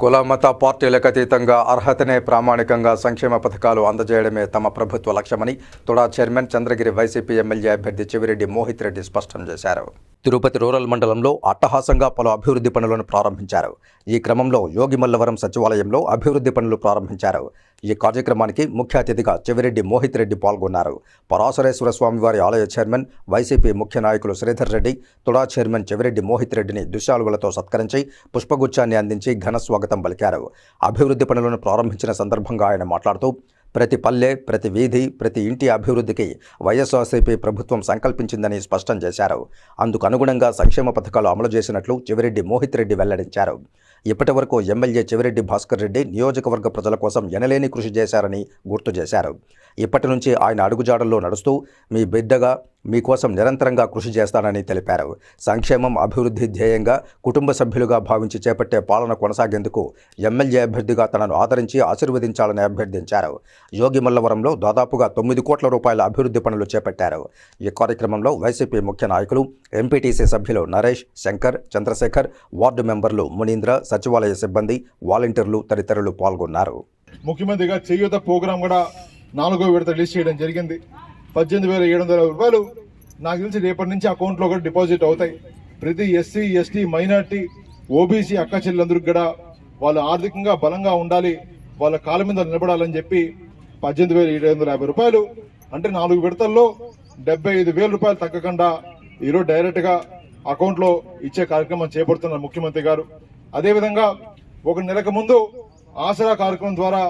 కుల మత పార్టీలకు అతీతంగా అర్హతనే ప్రామాణికంగా సంక్షేమ పథకాలు అందజేయడమే తమ ప్రభుత్వ లక్ష్యమని తుడా చైర్మన్ చంద్రగిరి వైసీపీ ఎమ్మెల్యే అభ్యర్థి చెవిరెడ్డి మోహిత్ రెడ్డి స్పష్టం చేశారు. తిరుపతి రూరల్ మండలంలో అట్టహాసంగా పలు అభివృద్ధి పనులను ప్రారంభించారు. ఈ క్రమంలో యోగిమల్లవరం సచివాలయంలో అభివృద్ధి పనులు ప్రారంభించారు. ఈ కార్యక్రమానికి ముఖ్య అతిథిగా చెవిరెడ్డి మోహిత్ రెడ్డి పాల్గొన్నారు. పరాశరేశ్వర స్వామివారి ఆలయ చైర్మన్ వైసీపీ ముఖ్య నాయకులు శ్రీధర్ రెడ్డి తుడా చైర్మన్ చెవిరెడ్డి మోహిత్ రెడ్డిని దుశాలువలతో సత్కరించి పుష్పగుచ్చాన్ని అందించి ఘన స్వాగతం పలికారు. అభివృద్ధి పనులను ప్రారంభించిన సందర్భంగా ఆయన మాట్లాడుతూ ప్రతి పల్లె ప్రతి వీధి ప్రతి ఇంటి అభివృద్ధికి వైఎస్ఆర్సీపీ ప్రభుత్వం సంకల్పించిందని స్పష్టం చేశారు. అందుకు అనుగుణంగా సంక్షేమ పథకాలు అమలు చేసినట్లు చెవిరెడ్డి మోహిత్ రెడ్డి వెల్లడించారు. ఇప్పటి వరకు ఎమ్మెల్యే చెవిరెడ్డి భాస్కర్ రెడ్డి నియోజకవర్గ ప్రజల కోసం ఎనలేని కృషి చేశారని గుర్తు చేశారు. ఇప్పటి నుంచి ఆయన అడుగుజాడల్లో నడుస్తూ మీ బిడ్డగా మీకోసం నిరంతరంగా కృషి చేస్తానని తెలిపారు. సంక్షేమం అభివృద్ధి ధ్యేయంగా కుటుంబ సభ్యులుగా భావించి చేపట్టే పాలన కొనసాగేందుకు ఎమ్మెల్యే అభ్యర్థిగా తనను ఆదరించి ఆశీర్వదించాలని అభ్యర్థించారు. యోగి మల్లవరంలో దాదాపుగా తొమ్మిది కోట్ల రూపాయల అభివృద్ధి పనులు చేపట్టారు. ఈ కార్యక్రమంలో వైసీపీ ముఖ్య నాయకులు ఎంపీటీసీ సభ్యులు నరేష్ శంకర్ చంద్రశేఖర్ వార్డు మెంబర్లు మునీంద్ర సచివాలయ సిబ్బంది వాలంటీర్లు తదితరులు పాల్గొన్నారు. ముఖ్యమంత్రిగా చేయూత ప్రోగ్రాం కూడా నాలుగో విడత రిలీజ్ చేయడం జరిగింది. పద్దెనిమిది వేల ఏడు వందల రూపాయలు నాకు తెలిసి రేపటి నుంచి అకౌంట్లో కూడా డిపాజిట్ అవుతాయి. ప్రతి ఎస్సీ ఎస్టీ మైనార్టీ ఓబీసీ అక్క చెల్లెలందరికీ కూడా వాళ్ళు ఆర్థికంగా బలంగా ఉండాలి వాళ్ళ కాళ్ళ మీద నిలబడాలని చెప్పి పద్దెనిమిది వేల ఏడు వందల యాభై రూపాయలు. అంటే నాలుగు విడతల్లో డెబ్బై ఐదు వేల రూపాయలు తగ్గకుండా ఈరోజు డైరెక్ట్గా అకౌంట్లో ఇచ్చే కార్యక్రమం చేపడుతున్నారు ముఖ్యమంత్రి గారు. అదేవిధంగా ఒక నెలకు ముందు ఆసరా కార్యక్రమం ద్వారా